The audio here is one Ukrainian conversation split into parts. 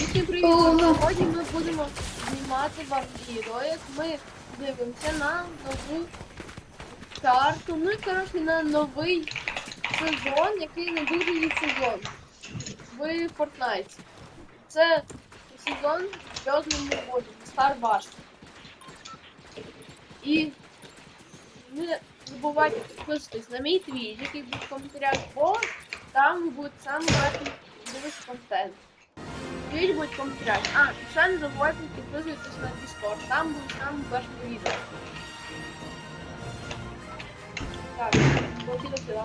Всім привіт! Сьогодні ми будемо знімати вам відео, як ми дивимося на нову карту. Ну і коротше на новий сезон, який не дуже є сезон в Fortnite. Це сезон в Зв'язному воді, Star Wars. І не забувайте підписуватись на мій твіт, який буде в коментарях, бо там ви будете саме дивитися контент. Буде в коментарях. А, ще не забувайте підписуватись на Discord, там буде саме перше відео. Так, полетіли сюди.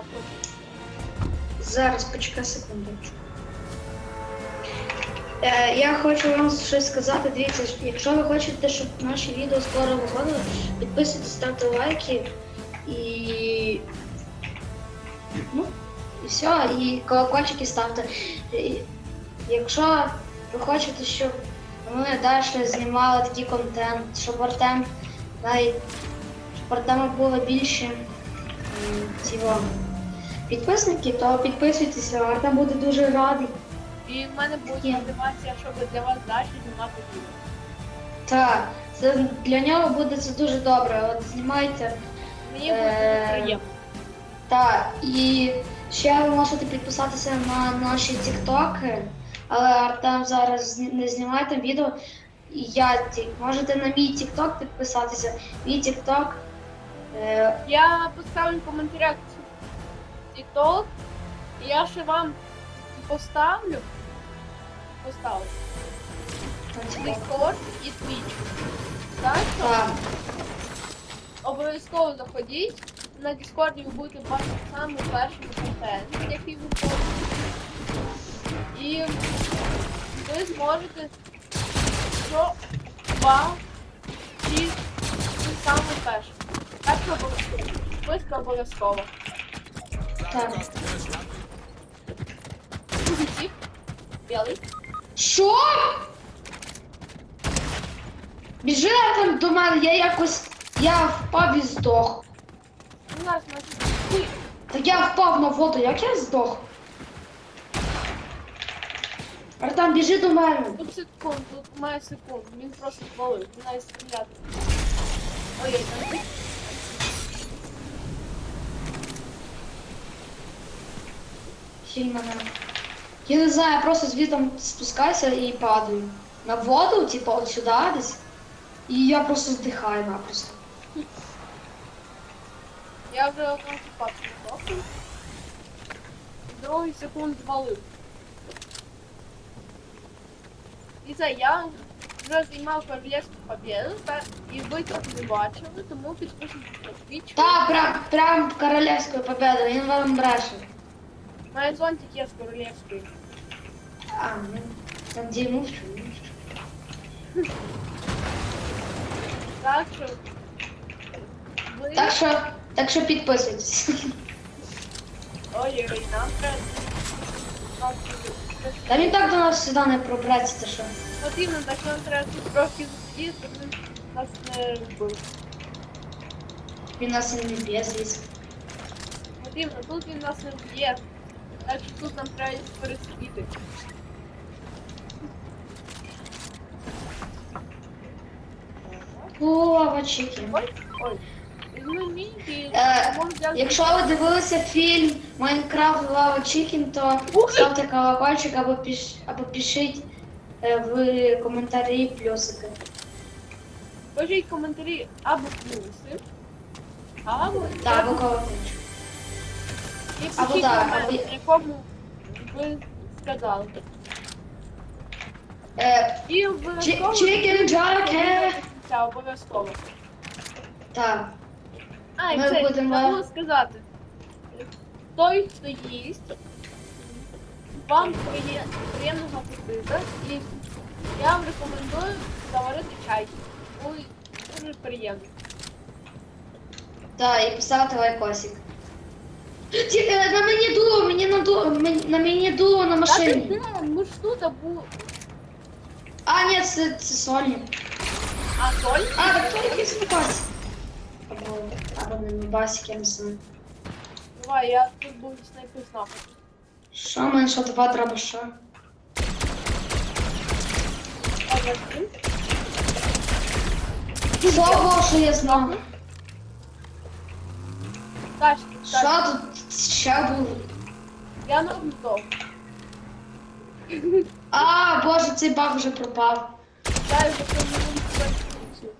Зараз почекай секундочку. Е, я хочу вам щось сказати. Дивіться, якщо ви хочете, щоб наші відео скоро виходили, підписуйтесь, ставте лайки і. Ну, і все, і колокольчики ставте. І, якщо ви хочете, щоб ми далі знімали такий контент, щоб Артем навіть щоб Артема було більше цього підписників, то підписуйтеся, Артем буде дуже радий. І в мене буде мотивація, щоб для вас далі знімати відео. Так, це для нього буде це дуже добре. От знімайте. Мені буде Е, приємно. Так, і ще ви можете підписатися на наші тіктоки, але Артем зараз не знімає там відео. І я ті- можете на мій тікток підписатися. Мій тікток. Е, Я поставлю в коментарях і я ще вам поставлю. Поставлю. Discord і Twitch. Так, так, обов'язково заходіть. На Discord ви будете бачити саме перший контент, який виходить. І ви зможете що вам ці саме перше. Так обов'язково. Швидко обов'язково. так. Позитив. Білий. Що? Біжи Артем до мене, я якось. Я впав і здох. Зараз значить. Так я впав на воду, як я здох? Артем, біжи до мене. Тут секунд, тут має секунд. Він просто звалив. Він навіть стріляти. Ой, там. Хіль мене. Я не знаю, я просто звідти спускаюся і падаю. На воду, типу, от сюди десь. І я просто здихаю напросто. Я вже одного папку здохну. Другий секунд звалив. І я вже займав королівську победу, та, і ви тут не бачили, тому підписуйтесь на Twitch. Так, прям, прям королевською победа, він вам бреше. Має зонтик є з королівської. А, ну, там де мовчу, мовчу. Так що ви... Так що, так що підписуйтесь. Ой-ой, нам треба... Нам Та він так до нас сюди не пробереться, то що. Потрібно, так нам треба тут трохи зустріти, щоб він нас не вбив. Він нас і не б'є, звісно. Потрібно, тут він нас не вб'є. Так що тут нам треба пересидіти. Лава чики. Ой, ой. Ну, Е. Якщо ви дивилися фільм Майнкрафт Лава Чікін, то ставте колокольчик або піш або пишіть е, в коментарі плюсики. Пишіть коментарі або плюси, або... Так, або колокольчик. І або пишіть так, комент, або- якому ви сказали. Е, І обов'язково... Chicken Jockey. Це обов'язково. так. А, і Ми це, будемо- забула сказати. Той, хто їсть, вам приє... приємного апетита і я вам рекомендую заварити чай. Ой, дуже приємно. Так, і поставте лайкосик. Ті, е, на мені дуло, мені на дуло, мені- на мені дуло на Та ти машині. де? Ми ж тут або... А, ні, це, це Соні. А соль? А, так то якийсь нубас. Або, або я не знаю. Давай, я тут буду снайпи знати. Що, що, два дробаша? Один. Слава, що я знав. Тачки, Що тачки. тут ще було? Я на обзор. А, боже, цей баг вже пропав. Дай вже помилуй конструкцію.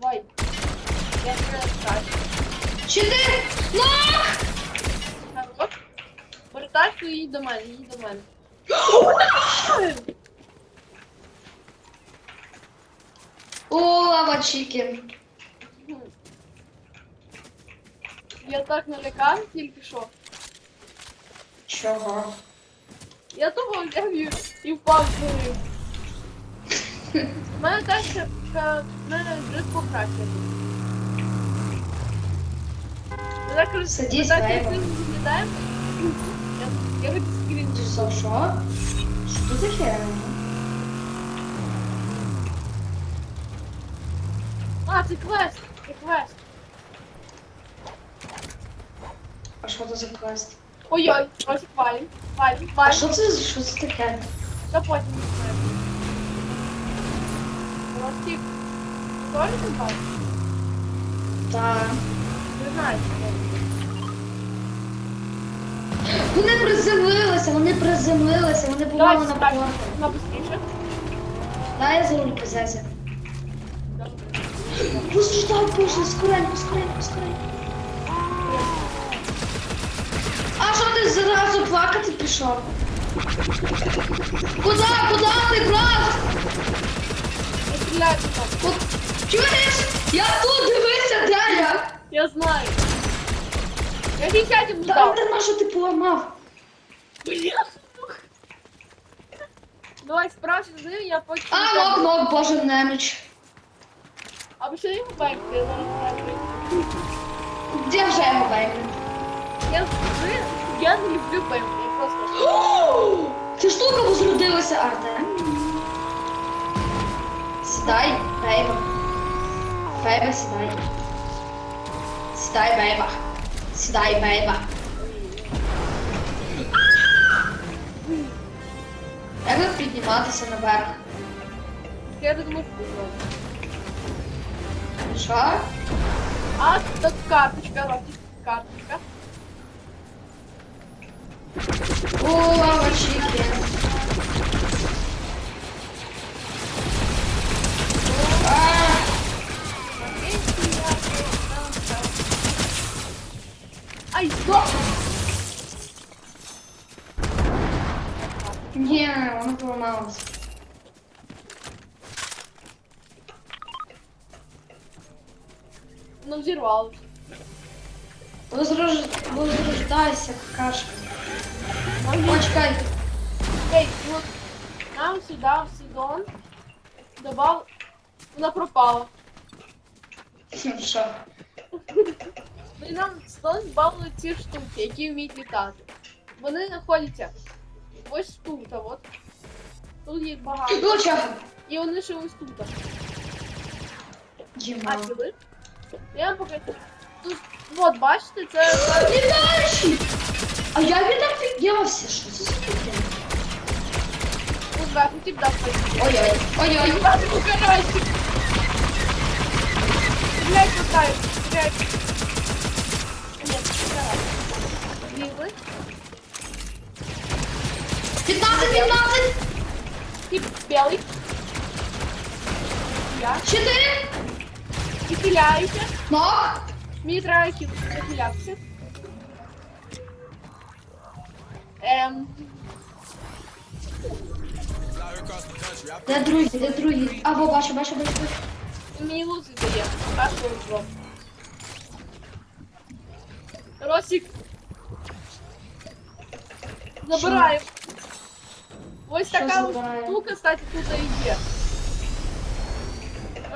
Давай. Я не тачку. Чотири! Ну! Хорош. І їдь до мене, їдь до мене. О, лава чікен. Я так налякав тільки що. Чого? Я того взяв і, впав в. У мене так, що в мене дрит покраще. Ми так роз- Садись, ми так Вейва. красиво виглядаємо. Я, я хочу скрін. Що, що? Що таке? А, це квест, це квест. А що це за квест? Ой-ой, ось валим, валим, А валим. що це, що це таке? Та потім не знаю. Ростик, ти теж не бачиш? Так. Не знаю, що Вони приземлилися, вони приземлилися, вони були Давай, на быстріше. Дай я за руль позяся. Боже, що боже, скоренько, скоренько, скоренько. А що ти зразу плакати пішов? Куда, куда ти, брат? Там. От, чуєш? Я тут, дивися, де я? Я знаю. Я ему Там дал. нема, що ти поламав. Бля. Давай справься з ним, я потім. А, ног, ног, боже, неміч. А ви що йому бейк? Я зараз бейк. Де вже його бейбі? Я, я не люблю бейк, я просто... Ця штука возродилася, Артем. Сідай, бейба. Бейба, сідай. Сідай, бейба. Сідай, бейба. Як би підніматися наверх? Я тут що зробив. Що? А, тут карточка, лапіть карточка. О, лавочки. Ай, стоп! Ні, воно поламалося. Ну, взорвалось. Возрож... Возрождайся, какашка. Ну, О, чекай. Эй, вот нам сюда, в сезон, добав... Вона пропала. Що? Ну, нам сезон збавили ці штуки, які вміють літати. Вони знаходяться ось тут, а от. Тут їх багато. І вони ще ось тут. Діма. А, сюди? Я вам покажу. Тут, от, бачите, це... Літаючий! А я від офігівся, що це за таке? Бачите, тип дав пойти. Ой-ой, ой-ой. Блять, пускай, блять. 15, 15, Тип белый. Я. 4, І хиляюся. ног. Хіл захилятися. Ем, Де другий, де другий? А, во, бачу, бачу, бачу. бачу. мені лузи дає. А що зло? Росик. Забираю. Ось Що така от забирає? штука, кстати, тут і є.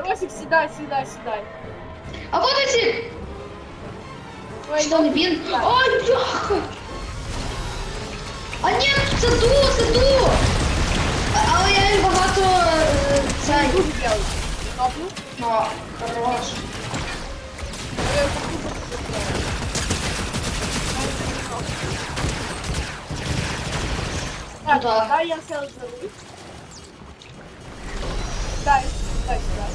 Росик, сідай, сідай, сідай. А вот эти! Ой, Що, не ну, він? так. Ой, бляха! А ні, це ду, це ду! А- Але я їм багато е, цей. Дуже белый. Каплю. Ну, хорош. Так, дай я все заберу. Дай, дай сюда.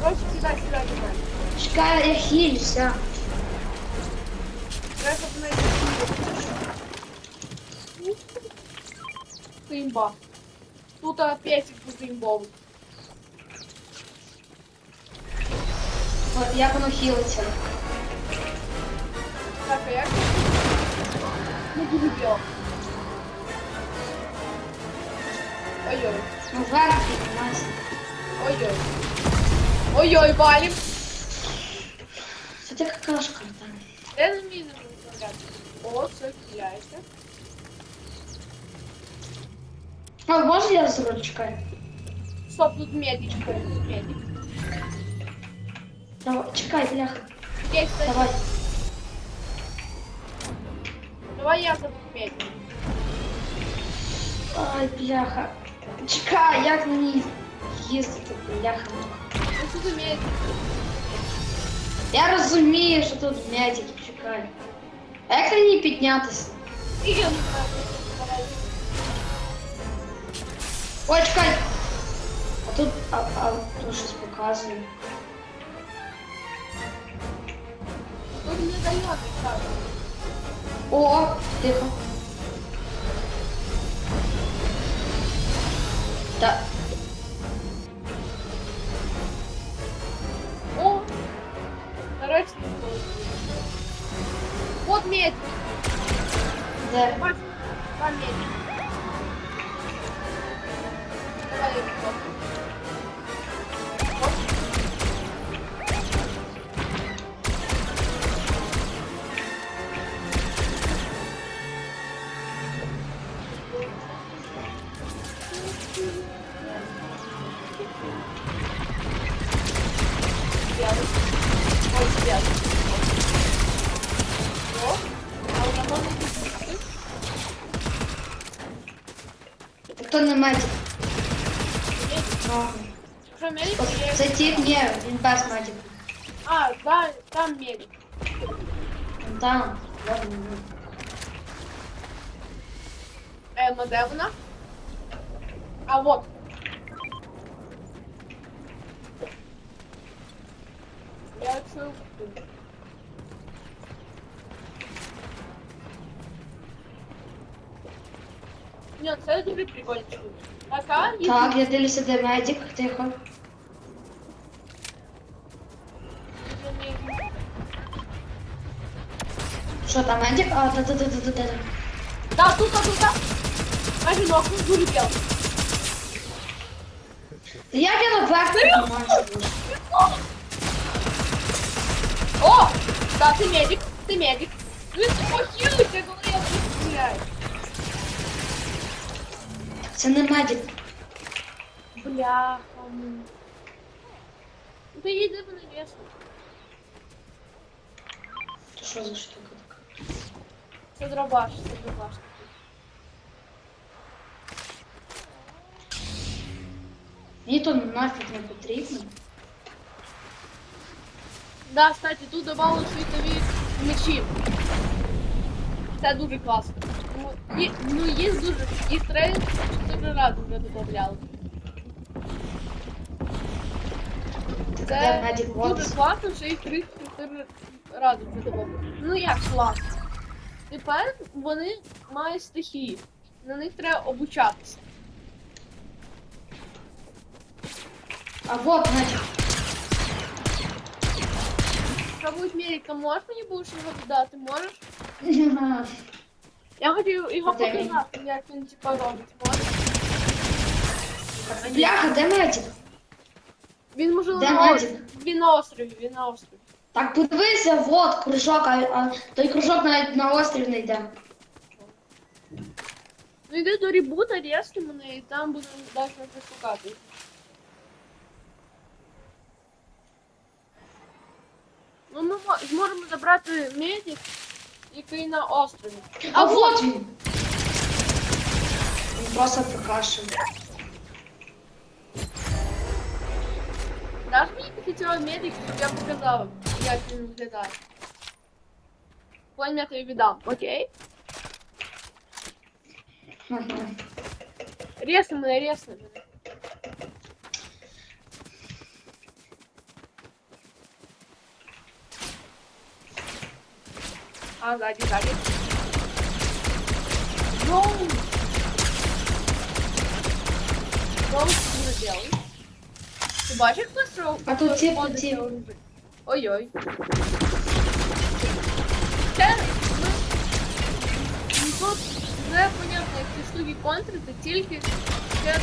Короче, сюда, сюда, сюда. Чекай, я хилюся. Треба не Це імба. Тут песик буде імбовий. От як воно хілиться. Так, а як? Не буду делать. Ой-ой, Ну вверх піднімайся. ой-ой. Ой-ой, валим. Це ти какашка там. Де заміни розмовляти? О, все, кидається. А можна я зроблю? Чекай. Стоп, тут медичка, тут медик. Давай, чекай, бляха. Є, кстати, Давай. давай я забуду медик. Ай, бляха. Чекай, як мені їздити, бляха. Ну, тут медик. Я розумію, що тут медик, чекай. А як мені піднятися? І я не знаю, що це Ой, чекай. А тут, а, а тут щось показує. Тут не дає так. О, тихо. Так. О! Нарешті. Вот медик. Де? Бачиш? Там медик. Давай Так то не медик. Що, медик? От Є. Це тип, ні, він без медика. А, да, там медик. Вон Там. ладно, ну. Ем, а де вона? А вот. Я це Ні, це дуже прикольно. Така і Так, я дивлюся, де медик, тихо. Що там медик? А, да, да, да, да, да, да. Да, тут, тут, тут. Майже ног, дуже біло. Та Як я наверх піднімаюся? боже? О! Да, ты медик, ты медик. Ну ты похилуйся, коли я буду Це не медик. Бляха. ну. Ти їди мене весно. То що за штука така? Це дробаш, це дробаш. Мені то нафіг не потрібно. Да, кстати, тут добавили світові мечі. Це дуже класно. Ну, є, ну є дуже, їх три, чотири рази вже додавали. Так Це дуже класно, що їх три чотири рази вже додавали. Ну як класно. Тепер вони мають стихії. На них треба обучатися. А вот медик. Пробують Мерік, то можеш мені будеш його додати? Можеш? Я хотів його Де він? показати, як він типа робить. Бляха, де медик? Він може Де на острові. Він на острові, він на острові. Так подивися, вот кружок, а, а той кружок навіть на острів не йде. Ну йди до ребута, різки мене, і там будемо далі шукати. Ну ми мо- зможемо забрати медик, який на острове. А, вот він. Просто покашив. Даже мне похитила медик, чтобы я показал. Я як він виглядає. Понял, я тобі віддам, окей? Резни мене, резни. А, сзади, сзади. Йоу! Йоу, що ти делаєш? Ти бачиш, хто? А тут ходить тип. Ой-ой. Ну, ну, тут вже понятно, як ці штуки контрити, тільки через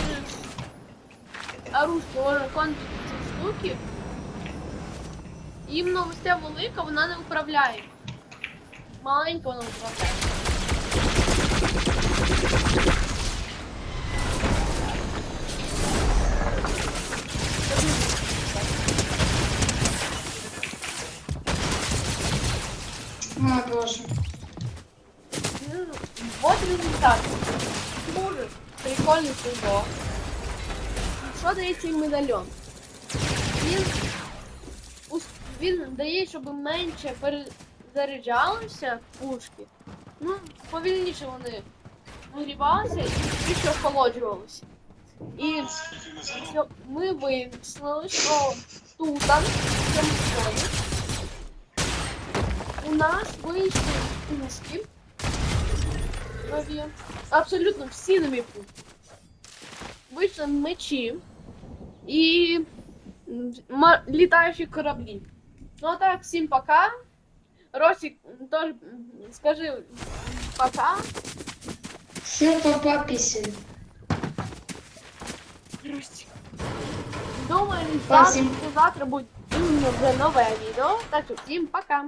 оружие можна контрити ці штуки. Ось ця велика, вона не управляє. Маленька вона управляє. О, боже. Вот результат. Дуже прикольний сезон. Що дає цей медальйон? Він, ус- він дає, щоб менше перезаряджалися пушки. Ну, повільніше вони нагрівалися і більше охолоджувалися. І ми вияснили, що тут, в цьому зоні, у нас вийшли пушки нові. Абсолютно всі нові пушки. Вийшли мечі і літаючі кораблі. Ну а так, всім пока. Росік, м, теж м, скажи м, пока. Все папа пісень. Ростик. Думаю, Па, завтра, всім- завтра буде іменно вже нове відео. Так що всім пока.